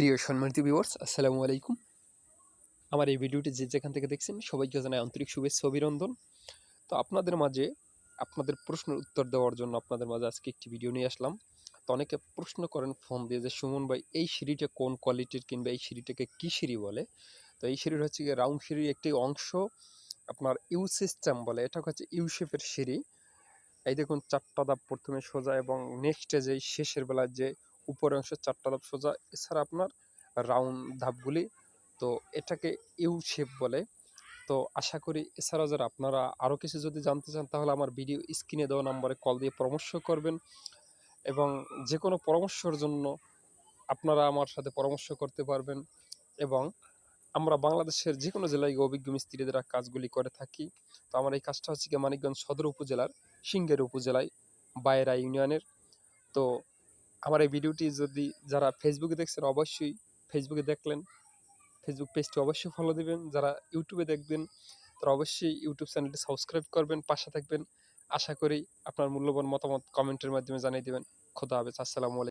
প্রিয় সম্মানিত ভিউয়ার্স আসসালামু আলাইকুম। আমার এই ভিডিওটি যে যেখান থেকে দেখছেন, সবাইকে জানাই আন্তরিক শুভেচ্ছা, অভিনন্দন। তো আপনাদের মাঝে আপনাদের প্রশ্নের উত্তর দেওয়ার জন্য আপনাদের মাঝে আজকে একটি ভিডিও নিয়ে আসলাম। তো অনেকে প্রশ্ন করেন, ফোন দিয়ে যে, সুমন ভাই, এই সিঁড়িটা কোন কোয়ালিটির কিংবা এই সিঁড়িটাকে কী সিঁড়ি বলে? তো এই সিঁড়ির হচ্ছে গিয়ে রাউন্ড সিঁড়ির একটি অংশ আপনার ইউ সিস্টেম বলে, এটা হচ্ছে ইউ শেপের সিঁড়ি। এই দেখুন, চারটা ধাপ প্রথমে সোজা এবং নেক্সটে যে, শেষের বেলায় যে উপরের অংশ চারটা ধাপ সোজা, এছাড়া আপনার রাউন্ড ধাপগুলি, তো এটাকে ইউ শেপ বলে। তো আশা করি এছাড়াও যারা আপনারা আরও কিছু যদি জানতে চান, তাহলে আমার ভিডিও স্ক্রিনে দেওয়া নম্বরে কল দিয়ে পরামর্শ করবেন। এবং যে কোনো পরামর্শের জন্য আপনারা আমার সাথে পরামর্শ করতে পারবেন। এবং আমরা বাংলাদেশের যে কোনো জেলায় অভিজ্ঞ মিস্ত্রিদের কাজগুলি করে থাকি। তো আমার এই কাজটা হচ্ছে গিয়ে মানিকগঞ্জ সদর উপজেলার সিঙ্গের উপজেলায় বায়রা ইউনিয়নের। তো আমার এই ভিডিওটি যদি যারা ফেসবুকে দেখছেন, অবশ্যই ফেসবুকে দেখলেন। ফেসবুক পেজটি অবশ্যই ফলো দেবেন। যারা ইউটিউবে দেখবেন, তারা অবশ্যই ইউটিউব চ্যানেলটি সাবস্ক্রাইব করবেন, পাশে থাকবেন। আশা করি আপনার মূল্যবান মতামত কমেন্টের মাধ্যমে জানিয়ে দেবেন। খোদা হাফেজ। আসসালামু আলাইকুম।